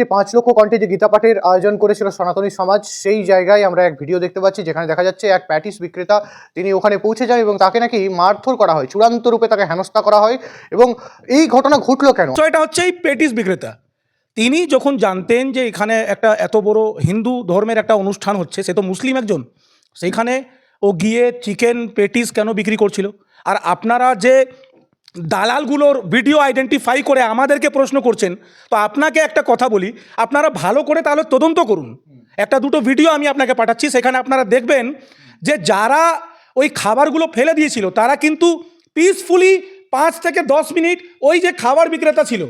যে পাঁচ লক্ষ কণ্ঠে যে গীতা পাঠের আয়োজন করেছিল সনাতনী সমাজ, সেই জায়গায় আমরা এক ভিডিও দেখতে পাচ্ছি, যেখানে দেখা যাচ্ছে এক প্যাটিস বিক্রেতা তিনি ওখানে পৌঁছে যান এবং তাকে নাকি মারধর করা হয়, চূড়ান্ত রূপে তাকে হেনস্থা করা হয় এবং এই ঘটনা ঘটলো কেন? এটা হচ্ছে এই প্যাটিস বিক্রেতা। তিনি যখন জানতেন যে এখানে একটা এত বড় হিন্দু ধর্মের একটা অনুষ্ঠান হচ্ছে, সে তো মুসলিম একজন, সেইখানে ও গিয়ে চিকেন পেটিস কেন বিক্রি করছিল? আর আপনারা যে দালালগুলোর ভিডিও আইডেন্টিফাই করে আমাদেরকে প্রশ্ন করছেন, তো আপনাকে একটা কথা বলি, আপনারা ভালো করে তাহলে তদন্ত করুন। একটা দুটো ভিডিও আমি আপনাকে পাঠাচ্ছি, সেখানে আপনারা দেখবেন যে যারা ওই খাবারগুলো ফেলে দিয়েছিল, তারা কিন্তু পিসফুলি পাঁচ থেকে দশ মিনিট ওই যে খাবার বিক্রেতা ছিল,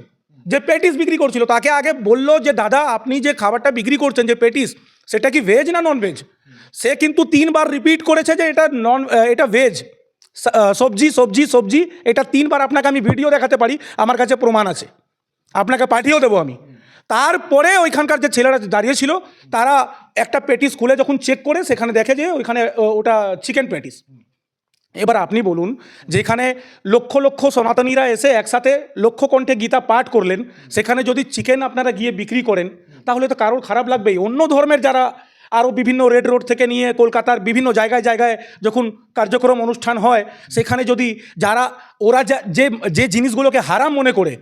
যে পেটিস বিক্রি করছিল, তাকে আগে বলল যে, দাদা, আপনি যে খাবারটা বিক্রি করছেন, যে পেটিস, সেটা কি ভেজ না নন ভেজ সে কিন্তু তিনবার রিপিট করেছে যে, এটা নন এটা ভেজ সবজি সবজি সবজি, এটা তিনবার আপনাকে আমি ভিডিও দেখাতে পারি, আমার কাছে প্রমাণ আছে। আপনাকে পাঠিয়েও দেবো আমি। তারপরে ওইখানকার যে ছেলেরা দাঁড়িয়ে ছিল, তারা একটা প্যাটিস খুলে যখন চেক করে, সেখানে দেখে যে ওইখানে ওটা চিকেন প্যাটিস এবার আপনি বলুন, যেখানে লক্ষ লক্ষ সনাতনীরা এসে একসাথে লক্ষ কণ্ঠে গীতা পাঠ করলেন, সেখানে যদি চিকেন আপনারা গিয়ে বিক্রি করেন, তাহলে তো কারোর খারাপ লাগবেই। অন্য ধর্মের যারা আরও বিভিন্ন রেড রোড থেকে নিয়ে কলকাতার বিভিন্ন জায়গায় জায়গায় যখন কার্যক্রম অনুষ্ঠান হয়, সেখানে যদি যারা, ওরা যে যে জিনিসগুলোকে হারাম মনে করে,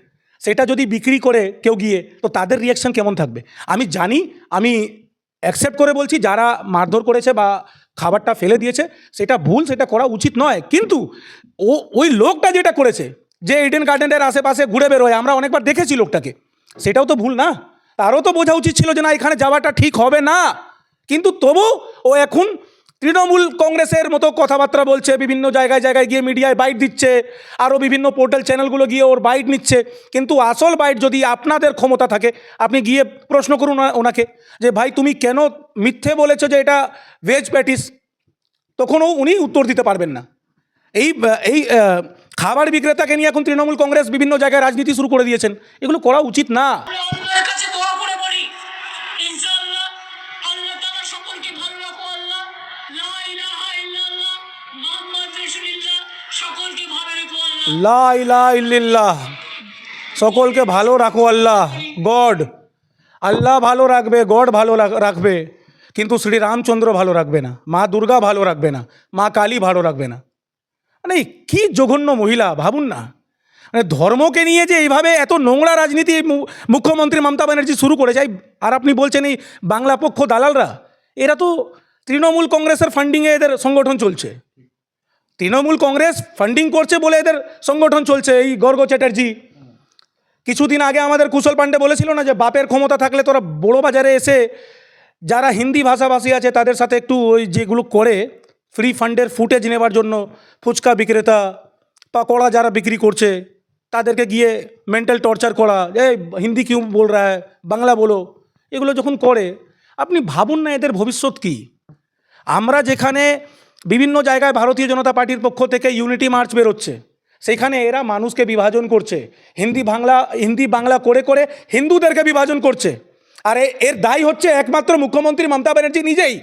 সেটা যদি বিক্রি করে কেউ গিয়ে, তো তাদের রিয়াকশন কেমন থাকবে? আমি জানি, আমি অ্যাকসেপ্ট করে বলছি, যারা মারধর করেছে বা খাবারটা ফেলে দিয়েছে, সেটা ভুল, সেটা করা উচিত নয়। কিন্তু ও, ওই লোকটা যেটা করেছে, যে ইডেন গার্ডেনের আশেপাশে ঘুরে বেরোয়, আমরা অনেকবার দেখেছি লোকটাকে, সেটাও তো ভুল না? তারও তো বোঝা উচিত ছিল যে না, এখানে যাওয়াটা ঠিক হবে না। কিন্তু তবু ও এখন তৃণমূল কংগ্রেসের মতো কথাবার্তা বলছে, বিভিন্ন জায়গায় জায়গায় গিয়ে মিডিয়ায় বাইট দিচ্ছে, আরও বিভিন্ন পোর্টাল চ্যানেলগুলো গিয়ে ওর বাইট নিচ্ছে। কিন্তু আসল বাইট যদি আপনাদের ক্ষমতা থাকে, আপনি গিয়ে প্রশ্ন করুন ওনাকে যে, ভাই, তুমি কেন মিথ্যে বলেছ যে এটা ভেজ প্যাটিস তখনও উনি উত্তর দিতে পারবেন না। এই এই খাবার বিক্রেতাকে নিয়ে এখন তৃণমূল কংগ্রেস বিভিন্ন জায়গায় রাজনীতি শুরু করে দিয়েছেন। এগুলো করা উচিত না। সকলকে ভালো রাখো আল্লাহ। গড। আল্লাহ ভালো রাখবে, গড ভালো রাখবে, কিন্তু শ্রী রামচন্দ্র ভালো রাখবে না, মা দুর্গা ভালো রাখবে না, মা কালী ভালো রাখবে না। মানে কি জঘন্য মহিলা, ভাবুন না। মানে ধর্মকে নিয়ে যে এইভাবে এত নোংরা রাজনীতি মুখ্যমন্ত্রী মমতা ব্যানার্জি শুরু করেছে এই- আর আপনি বলছেন এই বাংলা পক্ষ দালালরা, এরা তো তৃণমূল কংগ্রেসের ফান্ডিংয়ে এদের সংগঠন চলছে। তৃণমূল কংগ্রেস ফান্ডিং করছে বলে এদের সংগঠন চলছে, এই গর্গ চ্যাটার্জি। কিছুদিন আগে আমাদের কুশল পাণ্ডে বলেছিল না যে, বাপের ক্ষমতা থাকলে তোরা বড় বাজারে এসে যারা হিন্দি ভাষাভাষী আছে তাদের সাথে একটু ওই যেগুলো করে ফ্রি ফান্ডের ফুটেজ নেবার জন্য ফুচকা বিক্রেতা পাকোড়া যারা বিক্রি করছে, তাদেরকে গিয়ে মেন্টাল টর্চার করা, এই হিন্দি কিউ বল রা বাংলা বলো। এগুলো যখন করে, আপনি ভাবুন না এদের ভবিষ্যৎ কী? আমরা যেখানে বিভিন্ন জায়গায় ভারতীয় জনতা পার্টির পক্ষ থেকে ইউনিটি মার্চ বেরোচ্ছে, সেখানে এরা মানুষকে বিভাজন করছে। হিন্দি বাংলা হিন্দি বাংলা করে করে হিন্দুদেরকে বিভাজন করছে। আর এর দায়ী হচ্ছে একমাত্র মুখ্যমন্ত্রী মমতা ব্যানার্জি নিজেই।